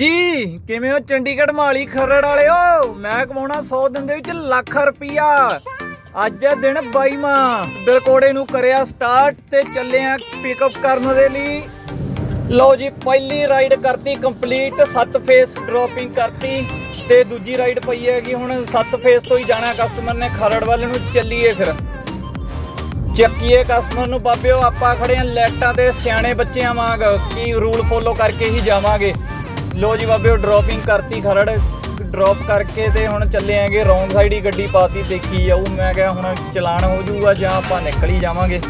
ਹਾਂਜੀ, ਕਿਵੇਂ ਹੋ ਚੰਡੀਗੜ੍ਹ ਮਾਲੀ ਖਰੜ ਵਾਲਿਓ? ਮੈਂ ਕਮਾਉਣਾ 100 ਦਿਨ ਦੇ ਵਿੱਚ ਲੱਖ ਰੁਪਈਆ। ਅੱਜ ਹੈ ਦਿਨ 22ਵਾਂ ਬਿਲਕੋੜੇ ਨੂੰ ਕਰਿਆ ਸਟਾਰਟ ਤੇ ਚੱਲੇ ਆ ਪਿਕਅਪ ਕਰਨ ਦੇ ਲਈ। ਲਓ ਜੀ, ਪਹਿਲੀ ਰਾਈਡ ਕਰਤੀ ਕੰਪਲੀਟ 7 ਫੇਸ ਡ੍ਰੌਪਿੰਗ ਕਰਤੀ। ਤੇ ਦੂਜੀ ਰਾਈਡ ਪਈ ਹੈਗੀ ਹੁਣ 7 ਫੇਸ ਤੋਂ ਹੀ ਜਾਣਾ ਕਸਟਮਰ ਨੇ, ਖਰੜ ਵੱਲ ਨੂੰ ਚੱਲੀਏ ਫਿਰ। ਚੱਕੀਏ ਕਸਟਮਰ ਨੂੰ, ਬਾਬਿਓ ਆਪਾਂ ਖੜੇ ਆ ਲੈਟਾਂ ਤੇ, ਸਿਆਣੇ ਬੱਚਿਆਂ ਵਾਂਗ। ਕੀ ਰੂਲ ਫੋਲੋ ਕਰਕੇ ਹੀ ਜਾਵਾਂਗੇ। ਲੋ ਜੀ ਬਾਬੇ, ਉਹ ਡ੍ਰੌਪਿੰਗ ਕਰਤੀ ਖਰੜ ਡ੍ਰੌਪ ਕਰਕੇ ਤੇ ਹੁਣ ਚੱਲੇ ਆਂਗੇ ਰੌਂਗ ਸਾਈਡ ਹੀ ਗੱਡੀ ਪਾਤੀ, ਦੇਖੀ ਜਾਊ। ਮੈਂ ਕਿਹਾ ਹੁਣ ਚਲਾਨ ਹੋ ਜਾਊਗਾ, ਜਾਂ ਆਪਾਂ ਨਿਕਲ ਹੀ ਜਾਵਾਂਗੇ।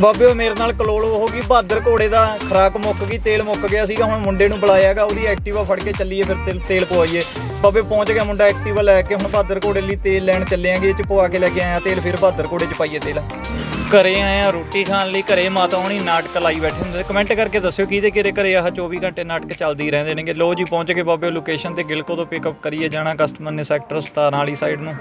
ਬਾਬੇ, ਉਹ ਮੇਰੇ ਨਾਲ ਕਲੋਲ ਹੋ ਗਈ, ਬਹਾਦਰ ਘੋੜੇ ਦਾ ਖਰਾਕ ਮੁੱਕ ਗਈ, ਤੇਲ ਮੁੱਕ ਗਿਆ ਸੀਗਾ, ਹੁਣ ਮੁੰਡੇ ਨੂੰ ਬੁਲਾਇਆਗਾ ਉਹਦੀ ਐਕਟਿਵਾ ਫੜ ਕੇ ਚੱਲੀਏ ਫਿਰ ਤੇਲ ਤੇਲ ਪਵਾਈਏ। ਬਾਬੇ, ਪਹੁੰਚ ਗਿਆ ਮੁੰਡਾ ਐਕਟਿਵਾ ਲੈ ਕੇ, ਹੁਣ ਬਹਾਦਰ ਘੋੜੇ ਲਈ ਤੇਲ ਲੈਣ ਚੱਲੇ ਆਂਗੇ, ਇਹ ਚ ਪਵਾ ਕੇ ਲੈ ਕੇ ਆਇਆ ਤੇਲ, ਫਿਰ ਬਹਾਦਰ ਘੋੜੇ ਚ ਪਾਈਏ ਤੇਲ। ਘਰੇ ਆਏ ਆ, ਰੋਟੀ ਖਾਣ ਲਈ ਘਰੇ ਮਾਤਾ ਹੋਣੀ ਨਾਟਕ ਲਾਈ ਬੈਠੇ ਹੁੰਦੇ ਕਮੈਂਟ ਕਰਕੇ ਦੱਸਿਓ ਕਿਹਦੇ ਕਿਹਦੇ ਘਰੇ ਆਹ 24 ਘੰਟੇ ਨਾਟਕ ਚੱਲਦੀ ਰਹਿੰਦੇ ਨੇਗੇ। ਲੋ ਜੀ, ਪਹੁੰਚ ਕੇ ਬਾਬੇ ਲੋਕੇਸ਼ਨ ਤੇ, ਗਿਲਕੋ ਤੋਂ ਪਿਕਅਪ ਕਰੀਏ ਜਾਣਾ ਕਸਟਮਰ ਨੇ ਸੈਕਟਰ 17 ਵਾਲੀ ਸਾਈਡ ਨੂੰ।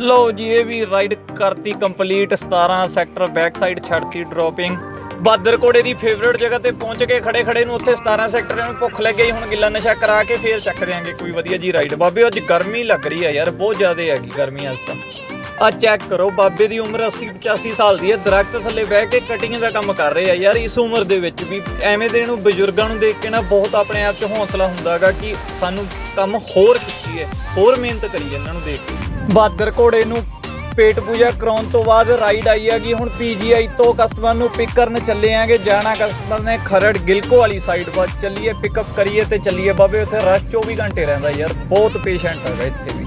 ਲਓ ਜੀ, ਇਹ ਵੀ ਰਾਈਡ ਕਰਤੀ ਕੰਪਲੀਟ 17 ਸੈਕਟਰ ਬੈਕ ਸਾਈਡ ਛੱਡਤੀ ਡ੍ਰੌਪਿੰਗ ਬਾਦਰ ਕੋੜੇ ਦੀ ਫੇਵਰਿਟ ਜਗ੍ਹਾ ਤੇ ਪਹੁੰਚ ਕੇ ਖੜੇ ਖੜੇ ਨੂੰ ਉੱਥੇ 17 ਸੈਕਟਰ ਨੂੰ ਭੁੱਖ ਲੱਗ ਗਈ ਹੁਣ ਗਿੱਲਾ ਨਸ਼ਾ ਕਰਾ ਕੇ ਫੇਰ ਚੱਕ ਦਿਆਂਗੇ ਕੋਈ ਵਧੀਆ ਜੀ ਰਾਈਡ ਬਾਬੇ, ਅੱਜ ਗਰਮੀ ਲੱਗ ਰਹੀ ਹੈ ਯਾਰ, ਬਹੁਤ ਜ਼ਿਆਦਾ ਹੈਗੀ ਗਰਮੀ ਅੱਜ ਤਾਂ। ਆ ਚੈੱਕ ਕਰੋ, ਬਾਬੇ ਦੀ ਉਮਰ 80 85 ਸਾਲ ਦੀ ਹੈ, ਦਰਖਤ ਥੱਲੇ ਬਹਿ ਕੇ ਕਟਿੰਗ ਦਾ ਕੰਮ ਕਰ ਰਹੇ ਆ ਯਾਰ, ਇਸ ਉਮਰ ਦੇ ਵਿੱਚ ਵੀ ਐਵੇਂ ਦੇ ਨੂੰ ਬਜ਼ੁਰਗਾਂ ਨੂੰ ਦੇਖ ਕੇ ਨਾ ਬਹੁਤ ਆਪਣੇ ਆਪ 'ਚ ਹੌਸਲਾ ਹੁੰਦਾਗਾ ਕਿ ਸਾਨੂੰ ਕੰਮ ਹੋਰ ਕੀਤੀਏ ਹੋਰ ਮਿਹਨਤ ਕਰੀਏ ਇਹਨਾਂ ਨੂੰ ਦੇਖ ਕੇ। ਬਾਦਰ ਘੋੜੇ ਨੂੰ ਪੇਟ ਪੂਜਾ ਕਰਾਉਣ ਤੋਂ ਬਾਅਦ ਰਾਈਡ ਆਈ ਹੈਗੀ, ਹੁਣ ਪੀਜੀਆਈ ਤੋਂ ਕਸਟਮਰ ਨੂੰ ਪਿਕ ਕਰਨ ਚੱਲੇ ਆਂਗੇ ਜਾਣਾ ਕਸਟਮਰ ਨੇ ਖਰੜ ਗਿਲਕੋ ਵਾਲੀ ਸਾਈਡ ਵੱਲ ਚੱਲੀਏ ਪਿਕਅਪ ਕਰੀਏ ਤੇ ਚੱਲੀਏ, ਬਾਬੇ ਉੱਥੇ ਰਸ਼ 24 ਘੰਟੇ ਰਹਿੰਦਾ ਯਾਰ, ਬਹੁਤ ਪੇਸ਼ੈਂਟ ਹੈਗਾ ਇੱਥੇ ਵੀ।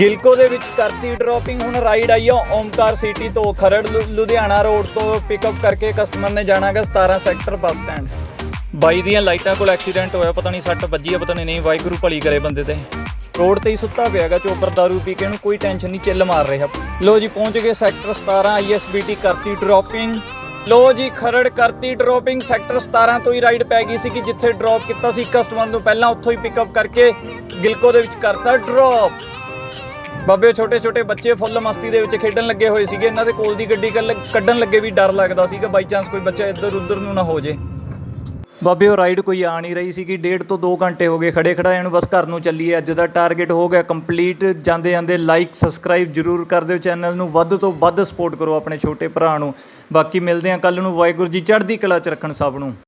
ਗਿਲਕੋ ਦੇ ਵਿੱਚ ਕਰਤੀ ਡ੍ਰੌਪਿੰਗ ਹੁਣ ਰਾਈਡ ਆਈ ਆ ਓਮਕਾਰ ਸਿਟੀ ਤੋਂ ਖਰੜ, ਲੁ- ਲੁਧਿਆਣਾ ਰੋਡ ਤੋਂ ਪਿਕਅਪ ਕਰਕੇ ਕਸਟਮਰ ਨੇ ਜਾਣਾਗਾ 17 ਸੈਕਟਰ ਬੱਸ ਸਟੈਂਡ ਬਾਈ ਦੀਆਂ ਲਾਈਟਾਂ ਕੋਲ ਐਕਸੀਡੈਂਟ ਹੋਇਆ, ਪਤਾ ਨਹੀਂ ਸੱਟ ਵੱਜੀ ਆ, ਪਤਾ ਨਹੀਂ ਨਹੀਂ, ਵਾਹਿਗੁਰੂ ਭਲੀ ਕਰੇ ਬੰਦੇ ਤੇ। ਰੋਡ ਤੇ ਹੀ ਸੁੱਤਾ ਪਿਆਗਾ ਚੋਪਰ ਦਾਰੂ ਪੀ ਕੇ ਇਹਨੂੰ ਕੋਈ ਟੈਨਸ਼ਨ ਨਹੀਂ ਚਿੱਲ ਮਾਰ ਰਿਹਾ। ਲੋ ਜੀ, ਪਹੁੰਚ ਗਏ ਸੈਕਟਰ 17 ਆਈਐਸਬੀਟੀ ਕਰਤੀ ਡ੍ਰੌਪਿੰਗ ਲੋ ਜੀ, ਖਰੜ ਕਰਤੀ ਡ੍ਰੌਪਿੰਗ ਸੈਕਟਰ 17 ਤੋਂ ਹੀ ਰਾਈਡ ਪੈ ਗਈ ਸੀ ਕਿ ਜਿੱਥੇ ਡ੍ਰੌਪ ਕੀਤਾ ਸੀ ਕਸਟਮਰ ਨੂੰ। ਪਹਿਲਾਂ ਉੱਥੋਂ ਹੀ ਪਿਕਅਪ ਕਰਕੇ ਗਿਲਕੋ ਦੇ ਵਿੱਚ ਕਰਤਾ ਡ੍ਰੌਪ ਬਾਬੇ ਛੋਟੇ ਛੋਟੇ ਬੱਚੇ ਫੁੱਲ ਮਸਤੀ ਦੇ ਵਿੱਚ ਖੇਡਣ ਲੱਗੇ ਹੋਏ ਸੀਗੇ। ਇਹਨਾਂ ਦੇ ਕੋਲ ਦੀ ਗੱਡੀ ਕੱਲ- ਕੱਢਣ ਲੱਗੇ ਵੀ ਡਰ ਲੱਗਦਾ ਸੀਗਾ। ਬਾਈ ਚਾਂਸ ਕੋਈ ਬੱਚਾ ਇੱਧਰ ਉੱਧਰ ਨੂੰ ਨਾ ਹੋ ਜੇ। ਬਾਬੇ, ਉਹ ਰਾਈਡ ਕੋਈ ਆ ਨਹੀਂ ਰਹੀ ਸੀਗੀ। ਡੇਢ ਤੋਂ 2 ਘੰਟੇ ਹੋ ਗਏ ਖੜੇ ਖੜਾਏ ਨੂੰ ਬਸ ਘਰ ਨੂੰ ਚੱਲੀਏ। ਅੱਜ ਦਾ ਟਾਰਗੇਟ ਹੋ ਗਿਆ ਕੰਪਲੀਟ। ਜਾਂਦੇ ਜਾਂਦੇ ਲਾਈਕ ਸਬਸਕ੍ਰਾਈਬ ਜਰੂਰ ਕਰ ਦਿਓ ਚੈਨਲ ਨੂੰ। ਵੱਧ ਤੋਂ ਵੱਧ ਸਪੋਰਟ ਕਰੋ ਆਪਣੇ ਛੋਟੇ ਭਰਾ ਨੂੰ। ਬਾਕੀ ਮਿਲਦੇ ਹਾਂ ਕੱਲ ਨੂੰ। ਵਾਹਿਗੁਰੂ ਜੀ, ਚੜ੍ਹਦੀ ਕਲਾ ਚ ਰੱਖਣ ਸਭ ਨੂੰ।